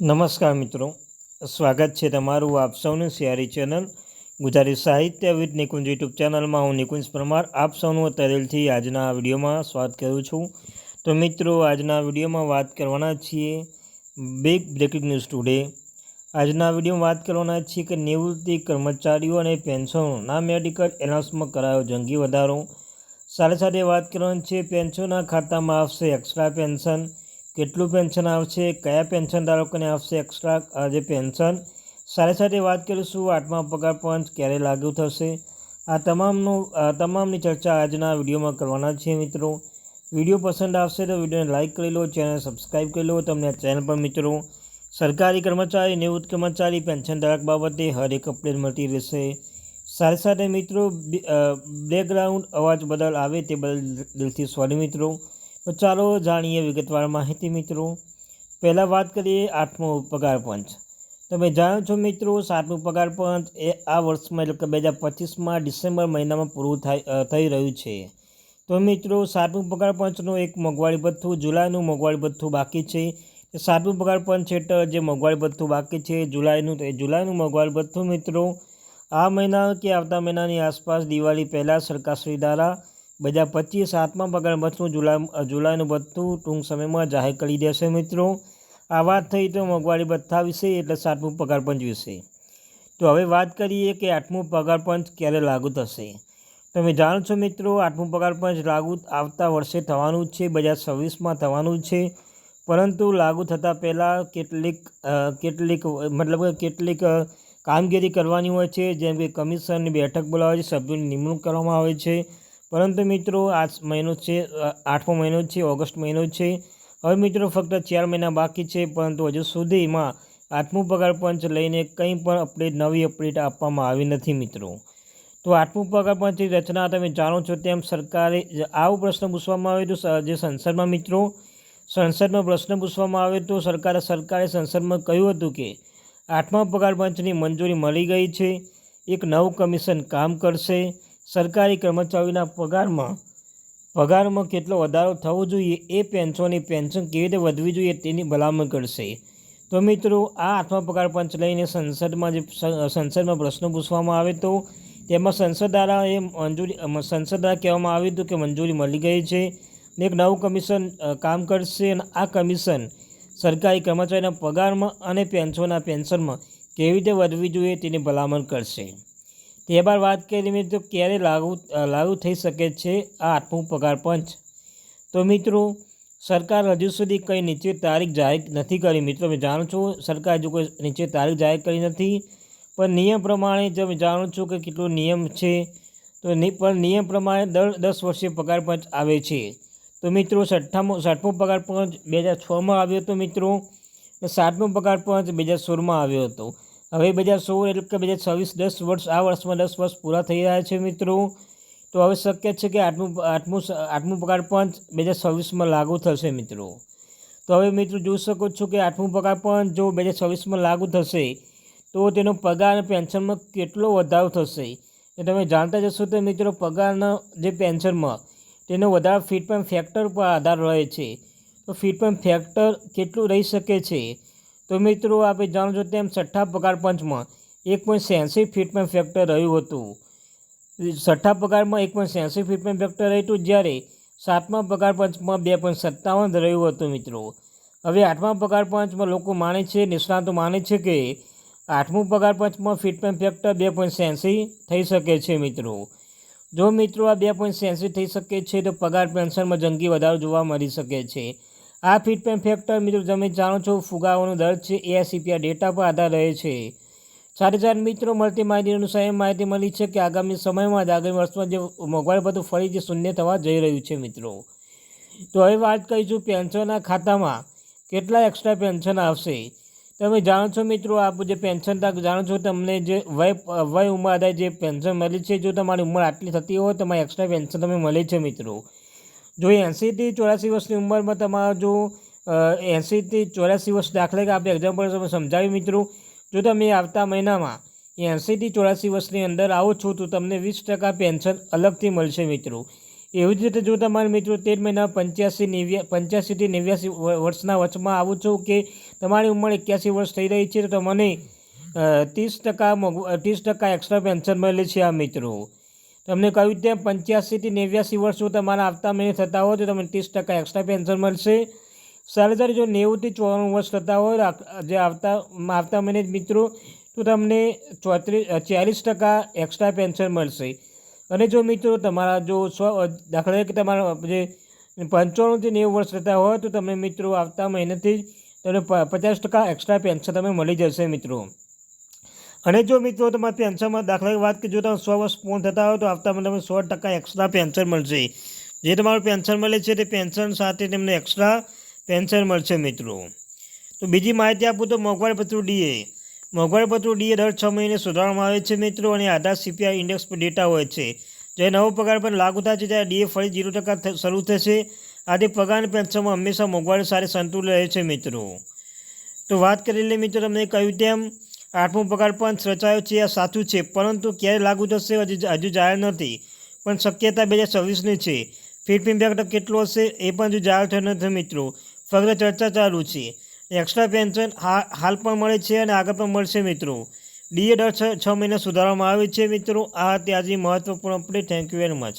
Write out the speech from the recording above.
નમસ્કાર મિત્રો. સ્વાગત છે તમારું આપ સૌનું સિયારી ચેનલ ગુજરાતી સાહિત્ય વિદ નિકુંજ યુટ્યુબ ચેનલમાં. હું નિકુંજ પરમાર. આપ સૌનું તરેલથી આજના વિડીયોમાં સ્વાગત કરું છું. તો મિત્રો, આજના વિડીયોમાં વાત કરવાના છીએ બિગ બ્રેકિંગ ન્યૂઝ ટુડે આજના વિડીયોમાં વાત કરવાના છીએ કે નિવૃત્તિ કર્મચારીઓ અને પેન્શનોના મેડિકલ એનાઉન્સમાં કરાયો જંગી વધારો. સાથે સાથે વાત કરવાની છે, પેન્શનના ખાતામાં આવશે એક્સ્ટ્રા પેન્શન કેટલું પેન્શન આવશે, કયા પેન્શન ધારકોને આવશે એક્સ્ટ્રા જે પેન્શન સાથે સાથે વાત કરીશું આઠમા પગાર પંચ ક્યારે લાગુ થશે? આ તમામનું તમામની ચર્ચા આજના વિડીયોમાં કરવાના છે મિત્રો. વીડિયો પસંદ આવશે તો વિડીયોને લાઇક કરી લો ચેનલ સબસ્ક્રાઈબ કરી લો, તમને ચેનલ પર મિત્રો સરકારી કર્મચારી નિવૃત્ત કર્મચારી પેન્શન ધારક બાબતે હર એક અપડેટ મળતી રહેશે. સાથે સાથે મિત્રો બેકગ્રાઉન્ડ અવાજ બદલ આવે તે બદલ દિલથી સોરી મિત્રો. તો ચાલો જાણીએ વિગતવાર માહિતી, મિત્રો. પહેલાં વાત કરીએ આઠમો પગાર પંચ. તમે જાણો છો, મિત્રો, સાતમું પગાર પંચ એ આ વર્ષમાં, એટલે કે બે હજાર પચીસમાં ડિસેમ્બર મહિનામાં પૂરું થાય થઈ રહ્યું છે. તો મિત્રો, સાતમું પગાર પંચનું એક મોંઘવારી ભથ્થું, જુલાઈનું મોંઘવારી ભથ્થું બાકી છે. સાતમું પગાર પંચ હેઠળ જે મોંઘવારી ભથ્થું બાકી છે, જુલાઈનું, તો એ જુલાઈનું મોંઘવારી ભથ્થું, મિત્રો. આ મહિના કે આવતા મહિનાની આસપાસ દિવાળી પહેલાં સરકારશ્રી દ્વારા બે હજાર પચીસ સાતમા પગાર ભથ્થું જુલાઈ જુલાઈનું ભથ્થું ટૂંક સમયમાં જાહેર કરી દેશે મિત્રો. આ વાત થઈ તો મોંઘવારી ભથ્થા વિશે એટલે સાતમું પગાર પંચ વિશે તો હવે વાત કરીએ કે આઠમું પગાર પંચ ક્યારે લાગુ થશે. તમે જાણો છો મિત્રો, આઠમું પગાર પંચ લાગુ આવતા વર્ષે થવાનું છે, બે હજાર છવ્વીસમાં થવાનું છે. પરંતુ લાગુ થતાં પહેલાં કેટલીક કેટલીક, મતલબ કે કેટલીક કામગીરી કરવાની હોય છે. જેમ કે કમિશનની બેઠક બોલાવે છે, સભ્યોની નિમણૂક કરવામાં આવે છે. પરંતુ મિત્રો આ મહિનો છે આઠમો મહિનો છે, ઓગસ્ટ મહિનો છે. હવે મિત્રો, ફક્ત ચાર મહિના બાકી છે, પરંતુ હજુ સુધીમાં આઠમું પગાર પંચ લઈને કંઈ પણ અપડેટ નવી અપડેટ આપવામાં આવી નથી મિત્રો. તો આઠમું પગાર પંચની રચના તમે જાણો છો તેમ સરકારે આવો પ્રશ્ન પૂછવામાં આવ્યો તો જે સંસદમાં મિત્રો સંસદમાં પ્રશ્ન પૂછવામાં આવ્યો તો સરકારે સરકારે સંસદમાં કહ્યું હતું કે આઠમા પગાર પંચની મંજૂરી મળી ગઈ છે, એક નવું કમિશન કામ કરશે સરકારી કર્મચારીઓના પગારમાં પગારમાં કેટલો વધારો થવો જોઈએ એ પેન્શનની પેન્શન કેવી રીતે વધવી જોઈએ તેની ભલામણ કરશે. તો મિત્રો, આ આઠમા પગાર પંચ લઈને સંસદમાં જે સંસદમાં પ્રશ્નો પૂછવામાં આવે તો, તેમાં સંસદ દ્વારા એ મંજૂરી સંસદ દ્વારા કહેવામાં આવ્યું હતું કે મંજૂરી મળી ગઈ છે ને એક નવું કમિશન કામ કરશે અને આ કમિશન સરકારી કર્મચારીના પગારમાં અને પેન્શનના પેન્શનમાં કેવી રીતે વધવી જોઈએ તેની ભલામણ કરશે. ત્યારબાદ વાત કરીએ મિત્રો, ક્યારે લાગુ લાગુ થઈ શકે છે આ આઠમું પગાર પંચ? તો મિત્રો, સરકાર હજુ સુધી કંઈ નીચે તારીખ જાહેર નથી કરી. મિત્રો મેં જાણું છું, સરકાર હજુ કોઈ નીચે તારીખ જાહેર કરી નથી. પણ નિયમ પ્રમાણે જો મેં જાણું છું કે કેટલો નિયમ છે, તો પણ નિયમ પ્રમાણે દર, દસ વર્ષે પગાર પંચ આવે છે. તો મિત્રો, છઠ્ઠામો સાઠમું પગાર પંચ બે હજાર છમાં આવ્યો હતો મિત્રો. સાતમો પગાર પંચ બે હજાર સોળમાં આવ્યો હતો. હવે બે હજાર સોળ એટલે કે બે હજાર છવ્વીસ દસ વર્ષ, આ વર્ષમાં દસ વર્ષ પૂરા થઈ રહ્યા છે મિત્રો. તો હવે શક્ય છે કે આઠમું આઠમું આઠમું પગાર પંચ બે હજાર છવ્વીસમાં લાગુ થશે મિત્રો. તો હવે મિત્રો જોઈ શકો છો કે આઠમું પગાર પંચ જો બે હજાર છવ્વીસમાં લાગુ થશે, તો તેનો પગાર અને પેન્શનમાં કેટલો વધારો થશે? એ તમે જાણતા જશો તો મિત્રો પગારના જે પેન્શનમાં, તેનો વધારો ફીટપેન ફેક્ટર પર આધાર રહે છે. તો ફીટપેન ફેક્ટર કેટલું રહી શકે છે? તો મિત્રો આપણે જાણો છો તેમ છઠ્ઠા પગાર પંચમાં એક પોઈન્ટ છ્યાસી ફીટમેન ફેક્ટર રહ્યું હતું. છઠ્ઠા પગારમાં એક પોઈન્ટ છ્યાસી ફીટમેન ફેક્ટર રહ્યું હતું, જ્યારે સાતમા પગાર પંચમાં બે પોઈન્ટ સત્તાવન રહ્યું હતું મિત્રો. હવે આઠમા પગાર પંચમાં લોકો માને છે, નિષ્ણાતો માને છે કે આઠમું પગાર પંચમાં ફીટમેન ફેક્ટર બે પોઈન્ટ છ્યાસી થઈ શકે છે મિત્રો. જો મિત્રો આ બે પોઈન્ટ છ્યાસી થઈ શકે છે, તો પગાર પેન્શનમાં જંગી વધારો જોવા મળી શકે છે. આ ફીટપેન ફેક્ટર મિત્રો તમે જાણો છો, ફુગાવાનો દર છે એ સીપીઆર ડેટા પર આધાર રહે છે. સાથે સાથે મિત્રો મળતી માહિતી અનુસાર માહિતી મળી છે કે આગામી સમયમાં જ આગામી વર્ષમાં જે મોંઘવારી બધું ફરીથી શૂન્ય થવા જઈ રહ્યું છે મિત્રો. તો હવે વાત કરીશું પેન્શનના ખાતામાં. કેટલા એક્સ્ટ્રા પેન્શન આવશે? તમે જાણો છો મિત્રો, આપ જે પેન્શન જાણો છો, તમને જે વય વય ઉંમર આધારે જે પેન્શન મળી છે, જો તમારી ઉંમર આટલી થતી હોય, તમારી એક્સ્ટ્રા પેન્શન તમે મળે છે મિત્રો. જો એંસીથી ચોરાસી વર્ષની ઉંમરમાં તમારો જો એંસીથી ચોરાસી વર્ષ દાખલા કે આપણે એક્ઝામ્પલ તમે સમજાવ્યું મિત્રો, જો તમે આવતા મહિનામાં એંસીથી ચોરાસી વર્ષની અંદર આવો છો તો તમને વીસ ટકા પેન્શન અલગથી મળશે મિત્રો. એવી જ રીતે જો તમારે મિત્રો તેર મહિના પંચ્યાસી નેવ્યા, પંચ્યાસીથી નેવ્યાસી વર્ષના વચમાં આવો છો કે તમારી ઉંમર એક્યાસી વર્ષ થઈ રહી છે તો તમને ત્રીસ ટકા ત્રીસ ટકા એક્સ્ટ્રા પેન્શન મળે છે આ મિત્રો. તમને કહ્યું તેમ પંચ્યાસીથી નેવ્યાસી વર્ષ તમારા આવતા મહિને થતા હોય તો તમને ત્રીસ ટકા એક્સ્ટ્રા પેન્શન મળશે. સેલેરી જો નેવુંથી ચોરાણું વર્ષ થતા હોય જે આવતા આવતા મહિને જ મિત્રો, તો તમને ચોત્રીસ ચાલીસ ટકા એક્સ્ટ્રા પેન્શન મળશે. અને જો મિત્રો તમારા જો સ્વ દાખલા તરીકે તમારા જે પંચાણુંથી નેવું વર્ષ થતા હોય તો તમને મિત્રો આવતા મહિનેથી તમને પચાસ ટકા એક્સ્ટ્રા પેન્શન તમે મળી જશે મિત્રો. અને જો મિત્રો તમારા પેન્શનમાં દાખલા વાત કે જો તમે સો વર્ષ પૂર્ણ થતા હોય તો આવતામાં તમને સો ટકા એક્સ્ટ્રા પેન્શન મળશે. જે તમારું પેન્શન મળે છે તે પેન્શન સાથે તમને એક્સ્ટ્રા પેન્શન મળશે મિત્રો. તો બીજી માહિતી આપું તો મોંઘવારી પત્રું ડીએ મોંઘવારીપત્રું ડીએ દર છ મહિને સુધારવામાં આવે છે મિત્રો અને આધાર સીપીઆઈ ઇન્ડેક્સ પર ડેટા હોય છે. જે નવો પગાર પર લાગુ થાય છે ત્યારે ડીએ ફરી જીરો ટકા શરૂ થશે. આથી પગાર પેન્શનમાં હંમેશા મોંઘવારી સાથે સંતુલન રહે છે મિત્રો. તો વાત કરેલી મિત્રો તમને કહ્યું તેમ. આઠમો પગાર પણ રચાયો છે, આ સાચું છે, પરંતુ ક્યારે લાગુ થશે હજુ જાહેર નથી. પણ શક્યતા બે હજાર છવ્વીસની છે. ફીટ ઇમ્પેક્ટ કેટલો હશે એ પણ હજુ જાહેર થયો નથી મિત્રો. ફક્ત ચર્ચા ચાલુ છે. એક્સ્ટ્રા પેન્શન હાલ પણ મળે છે અને આગળ પણ મળશે મિત્રો. ડીએ દર છ મહિના સુધારવામાં આવે છે મિત્રો. આ ત્યાંથી મહત્વપૂર્ણ update thank you very much